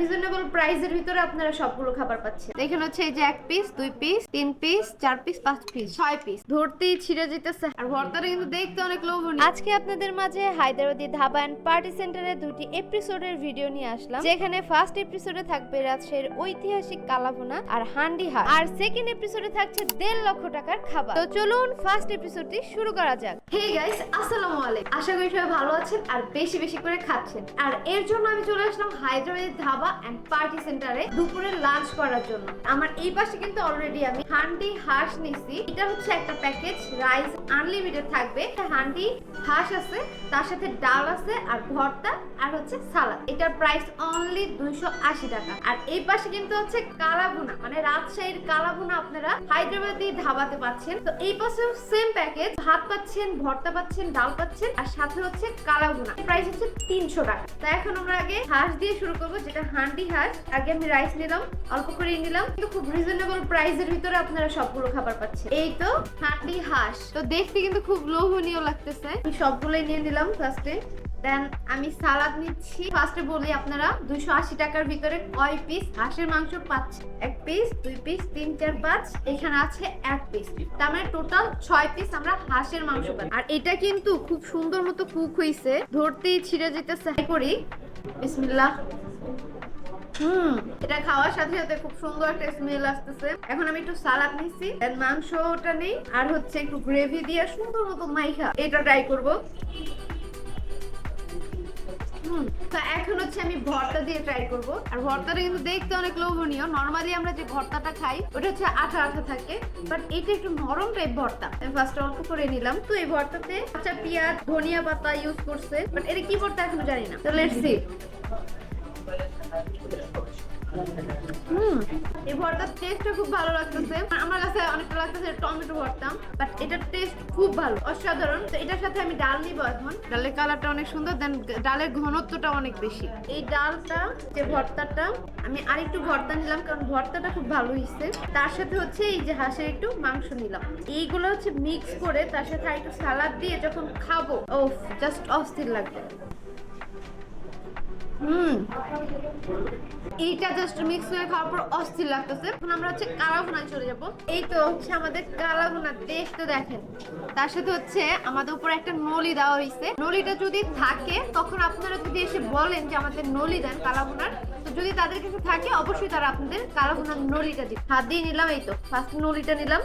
Reasonable প্রাইসের ভিতরে আপনারা সবগুলো খাবার পাচ্ছেন। এখানে হচ্ছে এই যে এক পিস দুই পিস তিন পিস চার পিস পাঁচ পিস ছয় পিস ধরতেই ছিঁড়ে যেতেছে। আর ভর্তাটা কিন্তু দেখতে অনেক লোভনীয়। আজকে আপনাদের মাঝে হায়দ্রাবাদি ধাবা অ্যান্ড পার্টি সেন্টারের দুটি এপিসোডের ভিডিও নিয়ে আসলাম। যেখানে ফার্স্ট এপিসোডে থাকবে রাজশাহীর ঐতিহাসিক কালাভুনা আর হান্ডি হাট। আর সেকেন্ড এপিসোডে থাকছে দেড় লক্ষ টাকার খাবার। তো চলুন ফার্স্ট এপিসোডটি শুরু করা যাক। হে গাইস আসসালামু আলাইকুম। আশা করি সবাই ভালো আছেন আর বেশি বেশি করে খাচ্ছেন। আর এর জন্য আমি চলে আসলাম হায়দ্রাবাদের ধাবা অ্যান্ড পার্টি সেন্টারে দুপুরে লাঞ্চ করার জন্য। আমার এই পাশে কিন্তু অলরেডি আমি হান্ডি হাঁস নিছি। এটা হচ্ছে একটা প্যাকেজ রাইস আনলিমিটেড থাকবে। হান্ডি হাঁস আছে, তার সাথে ডাল আছে আর ভর্তা আর হচ্ছে সালাদ এটার প্রাইস অনলি দুইশো আশি টাকা। আর এই পাশে কিন্তু হচ্ছে কালাভুনা মানে রাজশাহীর কালাভুনা আপনারা হায়দ্রাবাদি ধাবাতে পাচ্ছেন। তো এই পাশেও সেম প্যাকেজ ভাত পাচ্ছেন, ভর্তা পাচ্ছেন, ডাল পাচ্ছেন, আর সাথে হচ্ছে কালাভুনা। প্রাইস হচ্ছে তিনশো টাকা। তো এখন আমরা আগে হাঁস দিয়ে শুরু করব, যেটা হান্ডি হাঁস আগে আমি রাইস নিলাম, অল্প করে নিলাম, কিন্তু খুব রিজনেবল প্রাইসের ভিতরে আপনারা সবগুলো খাবার পাচ্ছেন। এই তো হান্ডি হাঁস। তো দেখতে কিন্তু খুব লোভনীয় লাগতেছে। আমি সবগুলোই নিয়ে নিলাম ফার্স্টে দেন আমি সালাদ নিচ্ছি। ফার্স্টে বলি আপনারা, দুইশো আশি টাকার ভিতরে কয় পিস হাঁসের মাংস পাচ্ছেন? এক পিস দুই পিস তিন, চার, পাঁচ। এখানে আছে এক পিস তার মানে টোটাল ছয় পিস আমরা হাঁসের মাংস পাচ্ছি। আর এটা কিন্তু খুব সুন্দর মতো কুক হইছে। ধরতেই ছিঁড়ে যেতেছে। করি। বিসমিল্লাহ। এটা খাওয়ার সাথে সাথে খুব সুন্দর একটা স্মেল আসতেছে। এখন আমি একটু সালাদ দেন মাংসটা নেই, আর হচ্ছে একটু গ্রেভি দিয়ে সুন্দর মতো মাইখা। এটা ট্রাই করব। এখন হচ্ছে আমি ভর্তা দিয়ে ট্রাই করব। আর ভর্তাটা কিন্তু দেখতে অনেক লোভনীয়। নরমালি আমরা যে ভর্তাটা খাই, ওটা হচ্ছে আঠা আঠা থাকে বাট এটা একটু নরম টাইপ ভর্তা। আমি ফার্স্ট অল্প করে নিলাম। তো এই ভর্তাতে কাঁচা পেঁয়াজ, ধনিয়া পাতা ইউজ করছে বাট এটা কি ভর্তা এখনও জানি না। তো লেটস সি এই ভর্তার টেস্টটা খুব ভালো লাগতেছে। আমার কাছে অনেকটা লাগতেছে টমেটো ভর্তা বাট এটার টেস্ট খুব ভালো অসাধারণ। তো এটার সাথে আমি ডাল নিব এখন। ডালের কালারটা অনেক সুন্দর দেন ডালের ঘনত্বটা অনেক বেশি। এই ডালটা যে ভর্তাটা আমি আরেকটু ভর্তা নিলাম কারণ ভর্তাটা খুব ভালো হয়েছে তার সাথে হচ্ছে এই যে হাঁসের একটু মাংস নিলাম। এইগুলো হচ্ছে মিক্স করে তার সাথে আরেকটু সালাদ দিয়ে যখন খাব ও জাস্ট অস্থির লাগবে। এইটা জাস্ট মিক্স খাওয়ার পর অস্থির লাগতেছে। এখন আমরা হচ্ছে চলে যাব। এই তো হচ্ছে আমাদের দেখতে দেখেন। তার সাথে হচ্ছে আমাদের উপর একটা নলি দেওয়া হয়েছে। নলিটা যদি থাকে, তখন আপনারা যদি এসে বলেন যে আমাদের নলি দেন কালাভুনার যদি তাদের কাছে থাকে, অবশ্যই তারা আপনাদের কালাভুনার নলিটা দিবে। হাত দিয়ে নিলাম এই তো। ফার্স্ট নলিটা নিলাম।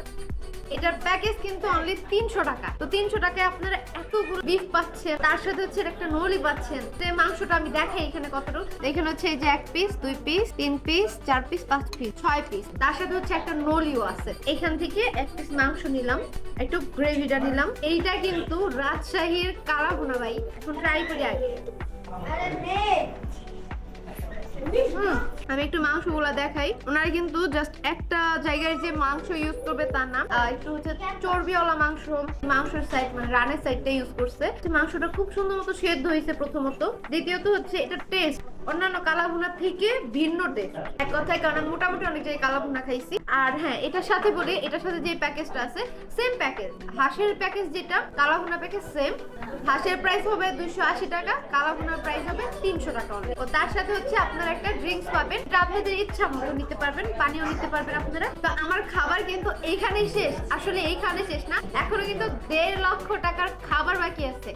এটার প্যাকেজ কিন্তু অনলি তিনশো টাকা। তো তিনশো টাকায় আপনারা এতগুলো বিফ পাচ্ছেন তার সাথে হচ্ছে একটা নলি পাচ্ছেন। এই মাংসটা আমি দেখাই এখানে কতটুকু। এখানে হচ্ছে এই যে এক পিস দুই পিস তিন পিস চার পিস পাঁচ পিস ছয় পিস তার সাথে হচ্ছে একটা নলিও আছে। এখান থেকে এক পিস মাংস নিলাম একটু গ্রেভিটা নিলাম। এইটা কিন্তু রাজশাহীর কালাভুনা ভাই এখন ট্রাই করি আগে। হুম, আমি একটু মাংসগুলো দেখাই। ওনারা কিন্তু জাস্ট একটা জায়গায় যে মাংস ইউজ করবে তা না একটু হচ্ছে চর্বিওয়ালা মাংস, মাংসের সাইড মানে রানের সাইডটা ইউজ করছে। মাংসটা খুব সুন্দর মতো সেদ্ধ হয়েছে প্রথমত। দ্বিতীয়ত হচ্ছে এটা টেস্ট অন্যান্য কালাভুনা থেকে ভিন্ন টেস্ট এক কথায় কারণ মোটামুটি অনেক জায়গায় কালাভুনা খাইছি। আর হ্যাঁ এটার সাথে বলি, এটার সাথে যে প্যাকেজটা আছে সেম প্যাকেজ হাঁসের প্যাকেজ যেটা, কালাভুনা প্যাকেজ সেম হাঁসের প্রাইস হবে দুইশো আশি টাকা, কালাভুনার প্রাইস হবে তিনশো টাকা। ও তার সাথে হচ্ছে আপনারা একটা ড্রিঙ্কস পাবেন। এটা আপনাদের ইচ্ছা মতো নিতে পারবেন, পানিও নিতে পারবেন আপনারা। তো আমার খাবার কিন্তু এইখানেই শেষ। আসলে এইখানে শেষ না, এখনও কিন্তু দেড় লক্ষ টাকার খাবার বাকি আছে।